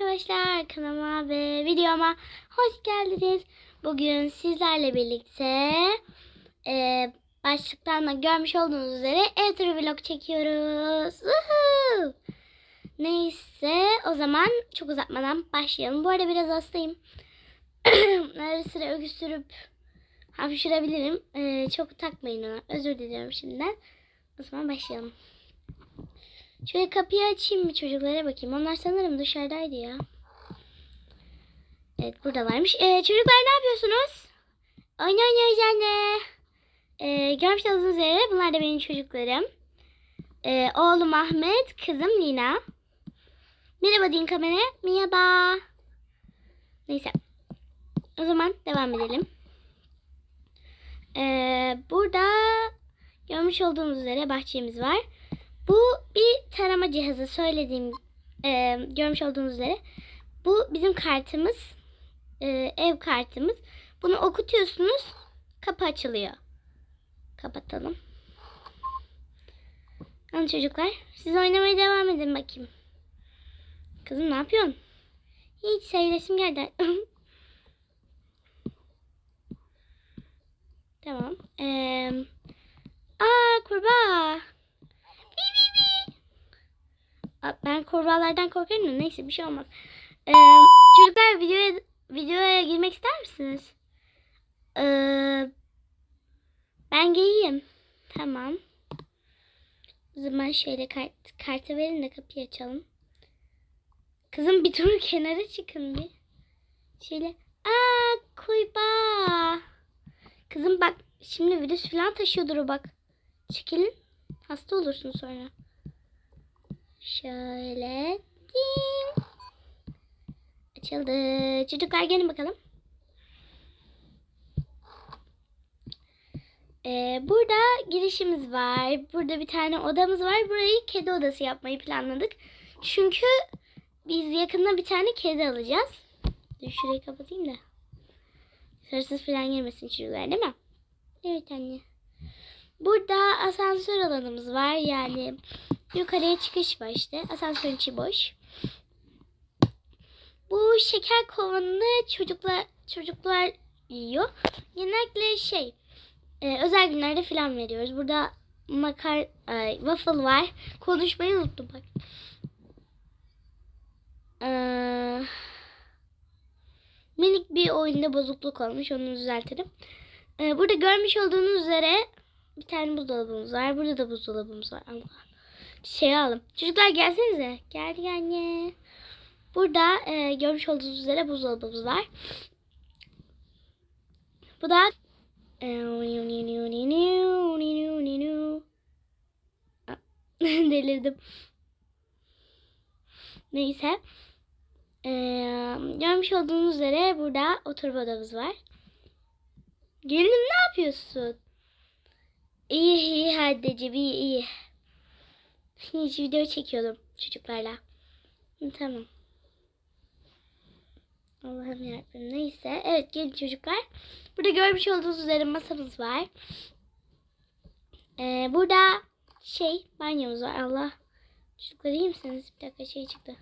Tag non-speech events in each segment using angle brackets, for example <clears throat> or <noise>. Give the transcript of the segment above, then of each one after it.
arkadaşlar kanalıma ve videoma hoş geldiniz. Bugün sizlerle birlikte e, başlıktan da görmüş olduğunuz üzere ev turu vlog çekiyoruz. Neyse o zaman çok uzatmadan başlayalım. Bu arada biraz hastayım. <clears throat> Ara sıra öksürüp hapşırabilirim. E, çok takmayın ona. Özür diliyorum şimdiden. O zaman başlayalım. Şöyle kapıyı açayım bir çocuklara bakayım. Onlar sanırım dışarıdaydı ya. Evet buradalarmış. Ee, çocuklar ne yapıyorsunuz? Oyun oynuyoruz anne. Ee, görmüş olduğunuz üzere bunlar da benim çocuklarım. Ee, oğlum Ahmet, kızım Lina. Merhaba deyin kameraya. Merhaba. Neyse. O zaman devam edelim. Ee, burada görmüş olduğunuz üzere bahçemiz var. Bu bir tarama cihazı söylediğim e, görmüş olduğunuz üzere. Bu bizim kartımız. e, ev kartımız. Bunu okutuyorsunuz. Kapı açılıyor. Kapatalım. Hadi çocuklar. Siz oynamaya devam edin bakayım. Kızım ne yapıyorsun? Hiç seyresim geldi. <laughs> tamam. Ee, aa kurbağa. Ben kurbağalardan korkarım da neyse bir şey olmaz. Ee, çocuklar videoya videoya girmek ister misiniz? Ee, ben giyeyim. Tamam. O zaman şöyle kart, kartı verin de kapıyı açalım. Kızım bir tur <laughs> kenara çıkın bir. Şöyle. Aa kurbağa. Kızım bak şimdi virüs falan taşıyordur o bak. Çekilin. Hasta olursun sonra. Şöyle. Ding. Açıldı. Çocuklar gelin bakalım. Ee, burada girişimiz var. Burada bir tane odamız var. Burayı kedi odası yapmayı planladık. Çünkü biz yakında bir tane kedi alacağız. Dur şurayı kapatayım da. Hırsız falan girmesin çocuklar değil mi? Evet anne. Burada asansör alanımız var. Yani yukarıya çıkış var işte. Asansörün içi boş. Bu şeker kovanını çocuklar çocuklar yiyor. Genellikle şey e, özel günlerde falan veriyoruz. Burada makar ay, waffle var. Konuşmayı unuttum bak. Ee, minik bir oyunda bozukluk olmuş. Onu düzeltirim. Ee, burada görmüş olduğunuz üzere bir tane buzdolabımız var. Burada da buzdolabımız var. Allah. Şey alalım. Çocuklar gelsenize. Geldi anne. Burada e, görmüş olduğunuz üzere buzdolabımız var. Bu da e, <laughs> delirdim. Neyse. E, görmüş olduğunuz üzere burada oturma odamız var. Gelinim ne yapıyorsun? İyi iyi anneciğim iyi iyi. Hiç video çekiyordum çocuklarla. Tamam. Allah'ım yarabbim neyse. Evet gelin çocuklar. Burada görmüş olduğunuz üzere masamız var. Ee, burada şey banyomuz var. Allah. Çocuklar iyi misiniz? Bir dakika şey çıktı.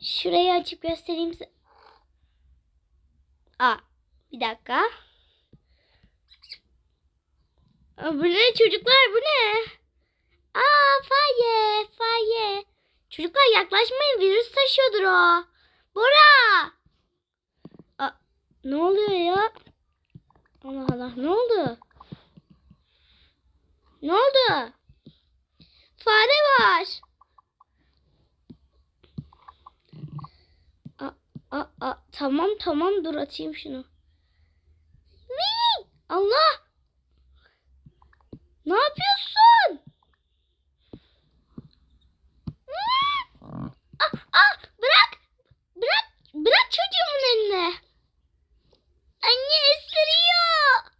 Şurayı açıp göstereyim size. Aa bir dakika. Aa, bu ne çocuklar bu ne? Aa faye faye. Çocuklar yaklaşmayın virüs taşıyordur o. Bora. Aa, ne oluyor ya? Allah Allah ne oldu? Ne oldu? Fare var. Aa, aa, aa, tamam tamam dur atayım şunu. Allah! Ne yapıyorsun? Ah, ah, bırak. Bırak. Bırak çocuğumun eline. Anne ısırıyor.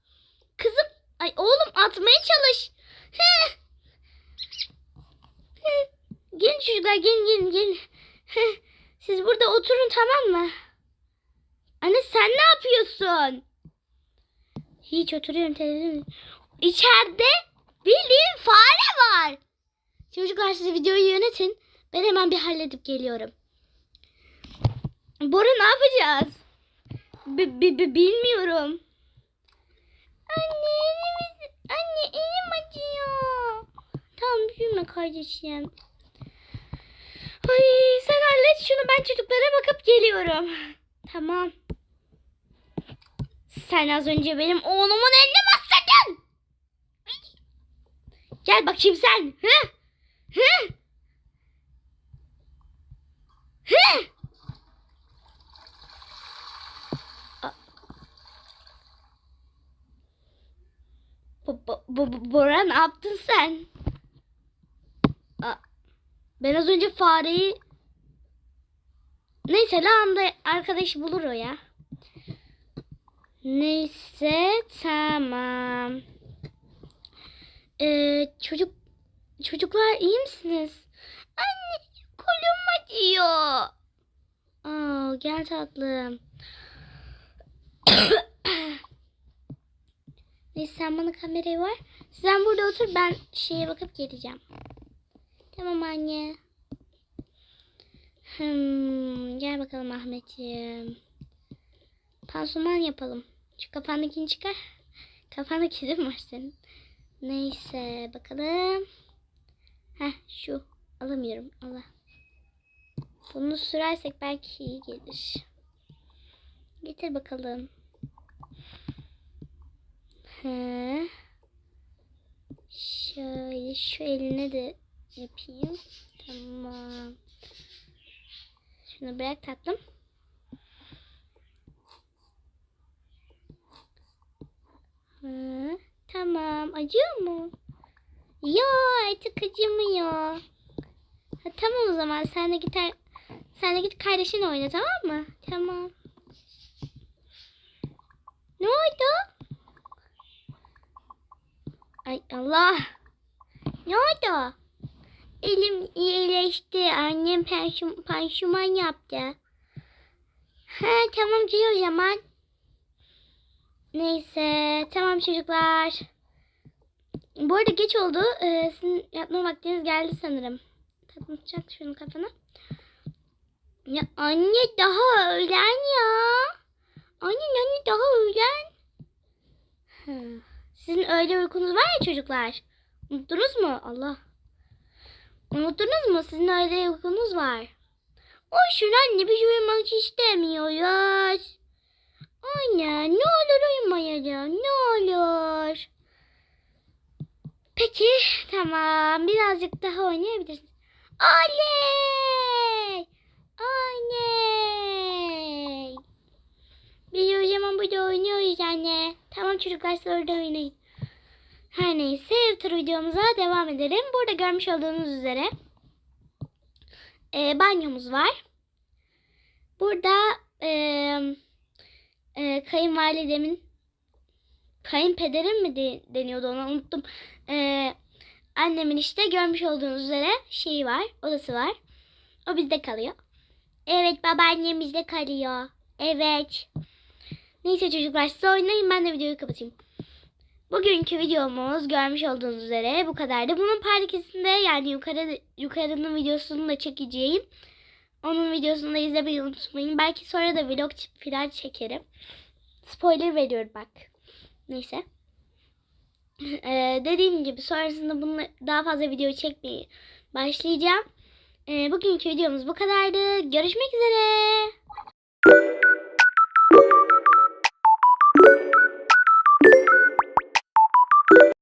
Kızım. Ay oğlum atmaya çalış. Heh. Heh. Gelin çocuklar gelin gelin gelin. Heh. Siz burada oturun tamam mı? Anne sen ne yapıyorsun? Hiç oturuyorum televizyon. İçeride bildiğin fare var. Çocuklar siz videoyu yönetin. Ben hemen bir halledip geliyorum. Bora ne yapacağız? B- b- bilmiyorum. Anne elimiz, anne elim acıyor. Tamam üzülme kardeşim. Ay hallet şunu ben çocuklara bakıp geliyorum. Tamam. Sen az önce benim oğlumun eline bastırdın. Gel bakayım sen. Hı? Hı? Hı? Bu, bu- Bora ne yaptın sen? Ben az önce fareyi... Neyse lağımda arkadaş bulur o ya. Neyse tamam. Ee, çocuk çocuklar iyi misiniz? Anne kolum acıyor. Aa, gel tatlım. <coughs> Neyse sen bana kamerayı ver. Sen burada otur ben şeye bakıp geleceğim. Tamam anne. Hmm, gel bakalım Ahmetciğim. Pansuman yapalım. Şu kafandakini çıkar. Kafandaki de mi var senin? Neyse bakalım. Heh şu. Alamıyorum. Allah. Bunu sürersek belki iyi gelir. Getir bakalım. He. Şöyle şu eline de yapayım. Tamam. Şunu bırak tatlım. Hı, tamam. Acıyor mu? Yo artık acımıyor. Ha, tamam o zaman sen de git sen de git kardeşinle oyna tamam mı? Tamam. Ne oldu? Ay Allah. Ne oldu? Elim iyileşti. Annem panşum, yaptı. Ha tamam diyor zaman. Neyse tamam çocuklar. Bu arada geç oldu. Ee, sizin yatma vaktiniz geldi sanırım. Tatlım çak şunu kafana. Ya anne daha öğlen ya. Anne anne daha öğlen. Sizin öğle uykunuz var ya çocuklar. Unuttunuz mu? Allah. Unuttunuz mu? Sizin öğle uykunuz var. Olsun anne biz uyumak istemiyoruz. Anne ne olur uyumayalım ne olur. Peki tamam birazcık daha oynayabiliriz. Oley! Oley! Biz o zaman burada oynuyoruz anne. Tamam çocuklar siz orada oynayın. Her neyse tır videomuza devam edelim. Burada görmüş olduğunuz üzere e, banyomuz var. Burada e, e, kayınvalidemin kayınpederim mi de, deniyordu ona unuttum. E, annemin işte görmüş olduğunuz üzere şeyi var, odası var. O bizde kalıyor. Evet babaannem bizde kalıyor. Evet. Neyse çocuklar siz oynayın ben de videoyu kapatayım. Bugünkü videomuz görmüş olduğunuz üzere bu kadardı. Bunun part yani yukarı yukarının videosunu da çekeceğim. Onun videosunu da izlemeyi unutmayın. Belki sonra da vlog falan çekerim. Spoiler veriyorum bak. Neyse. <laughs> Ee, dediğim gibi sonrasında bununla daha fazla video çekmeyi başlayacağım. Ee, bugünkü videomuz bu kadardı. Görüşmek üzere.